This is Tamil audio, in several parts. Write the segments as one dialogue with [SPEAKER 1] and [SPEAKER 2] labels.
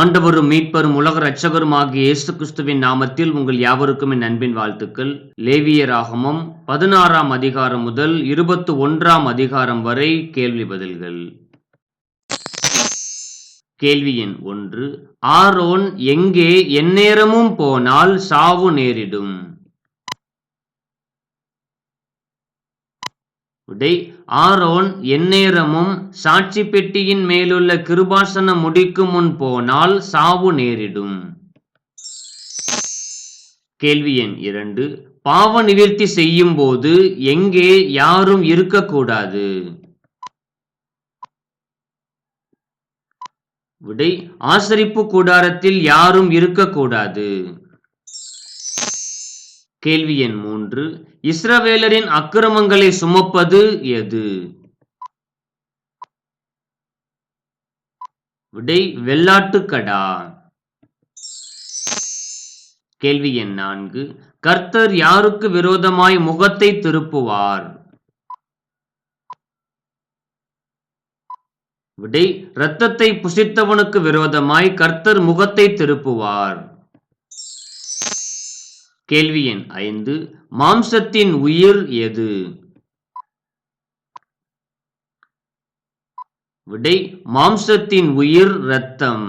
[SPEAKER 1] ஆண்டவரும் மீட்பரும் உலக இரட்சகரும் ஆகிய இயேசு கிறிஸ்துவின் நாமத்தில் உங்கள் யாவருக்கும் என் அன்பின் வாழ்த்துக்கள். லேவியராகமம் பதினாறாம் அதிகாரம் முதல் இருபத்தி ஒன்றாம் அதிகாரம் வரை கேள்வி பதில்கள். கேள்வி எண் ஒன்று. ஆரோன் எங்கே எந்நேரமும் போனால் சாவு நேரிடும். விடை ஆரோன் எந்நேரமும் சாட்சி பெட்டியின் மேலுள்ள கிருபாசனம் முடிக்கும் முன் போனால் சாவு நேரிடும். கேள்வி எண் இரண்டு. பாவ நிவர்த்தி செய்யும் போது எங்கே யாரும் இருக்கக்கூடாது. விடை ஆசரிப்பு கூடாரத்தில் யாரும் இருக்கக்கூடாது. கேள்வி எண் மூன்று. இஸ்ரவேலரின் அக்கிரமங்களை சுமப்பது எது? விடை வெள்ளாட்டுக்கடா. கேள்வி எண் நான்கு. கர்த்தர் யாருக்கு விரோதமாய் முகத்தை திருப்புவார்? விடை இரத்தத்தை புசித்தவனுக்கு விரோதமாய் கர்த்தர் முகத்தை திருப்புவார். கேள்வி எண் ஐந்து மாம்சத்தின் உயிர் எது? விடை மாம்சத்தின் உயிர் இரத்தம்.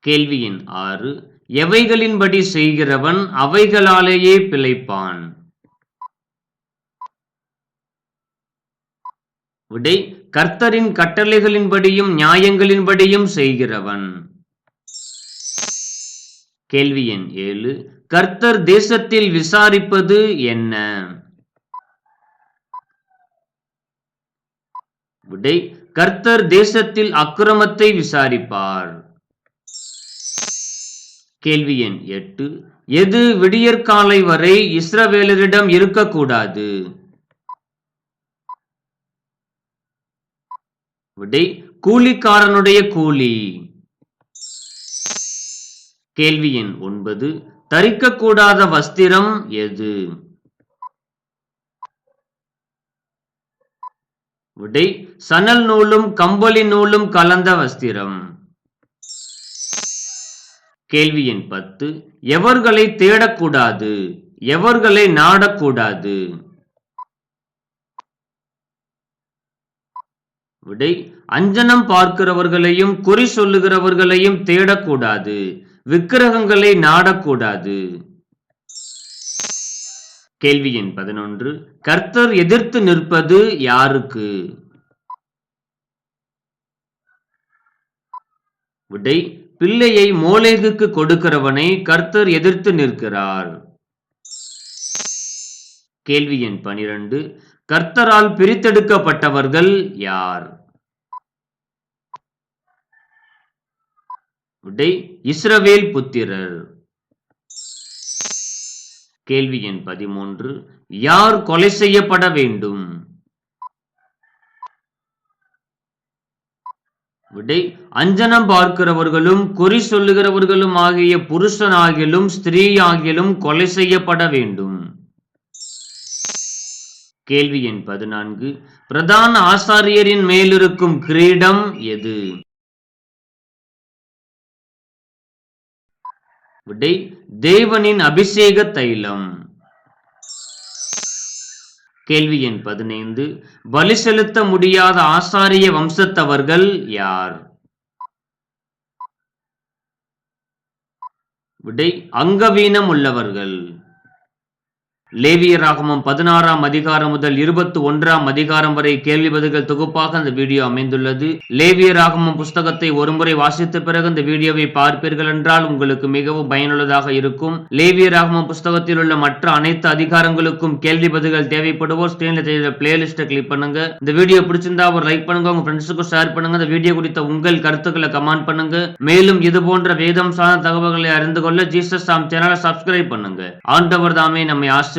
[SPEAKER 1] கேள்வி எண் ஆறு எவைகளின்படி செய்கிறவன் அவைகளாலேயே பிழைப்பான்? விடை கர்த்தரின் கட்டளைகளின்படியும் நியாயங்களின்படியும் செய்கிறவன். கேள்வி எண் ஏழு. கர்த்தர் தேசத்தில் விசாரிப்பது என்ன? விடை கர்த்தர் தேசத்தில் அக்கிரமத்தை விசாரிப்பார். கேள்வி எண் எட்டு. எது விடியற்காலை வரை இஸ்ரவேலரிடம் இருக்கக்கூடாது? விடை கூலிக்காரனுடைய கூலி. கேள்வி எண் ஒன்பது தரிக்கக்கூடாத வஸ்திரம் எது? விடை சணல் நூலும் கம்பளி நூலும் கலந்த வஸ்திரம். கேள்வி எண் பத்து எவர்களை தேடக்கூடாது? எவர்களை நாடக்கூடாது? விடை அஞ்சனம் பார்க்கிறவர்களையும் குறி சொல்லுகிறவர்களையும் தேடக்கூடாது. விக்கிரகங்களை நாடக்கூடாது. கேள்வி எண் பதினொன்று. கர்த்தர் எதிர்த்து நிற்பது யாருக்கு? விடை பிள்ளையை மோலேகுக்கு கொடுக்கிறவனை கர்த்தர் எதிர்த்து நிற்கிறார். கேள்வி எண் பனிரெண்டு. கர்த்தரால் பிரித்தெடுக்கப்பட்டவர்கள் யார்? விடை இஸ்ரவேல் புத்திரர். கேள்வி எண் பதிமூன்று. யார் கொலை செய்யப்பட வேண்டும்? விடை அஞ்சனம் பார்க்கிறவர்களும் குறி சொல்லுகிறவர்களும் ஆகிய புருஷனாகிலும் ஸ்திரீ ஆகிலும் கொலை செய்யப்பட வேண்டும். கேள்வி எண் பதினான்கு. பிரதான ஆசாரியரின் மேலிருக்கும் கிரீடம் எது? விடை. தேவனின் அபிஷேக தைலம். கேள்வி எண் பதினைந்து. பலி செலுத்த முடியாத ஆசாரிய வம்சத்தவர்கள் யார்? விடை. அங்கவீனம் உள்ளவர்கள் லேவியராகமும் பதினாறாம் அதிகாரம் முதல் இருபத்தி ஒன்றாம் அதிகாரம் வரை கேள்வி பதில்கள் தொகுப்பாக அந்த வீடியோ அமைந்துள்ளது. லேவியராகமும் புஸ்தகத்தை ஒருமுறை வாசித்த பிறகு இந்த வீடியோவை பார்ப்பீர்கள் என்றால் உங்களுக்கு மிகவும் பயனுள்ளதாக இருக்கும். லேவியராகமும் புஸ்தகத்தில் உள்ள மற்ற அனைத்து அதிகாரங்களுக்கும் கேள்வி பதில்கள் தேவைப்படுவோர் ஸ்கிரீன்ல தெரியுற பிளேலிஸ்ட்டை கிளிக் பண்ணுங்க. இந்த வீடியோ பிடிச்சிருந்தா ஒரு லைக் பண்ணுங்க உங்க ஃப்ரெண்ட்ஸுக்கும் ஷேர் பண்ணுங்க. இந்த வீடியோ குறித்த உங்கள் கருத்துக்களை கமெண்ட் பண்ணுங்க. மேலும் இது போன்ற வேதம் சார்ந்த தகவல்களை அறிந்து கொள்ள ஜீசஸ் சாம் சேனலை சப்ஸ்கிரைப் பண்ணுங்க. ஆண்டவர் தாமே நம்மை ஆசிர்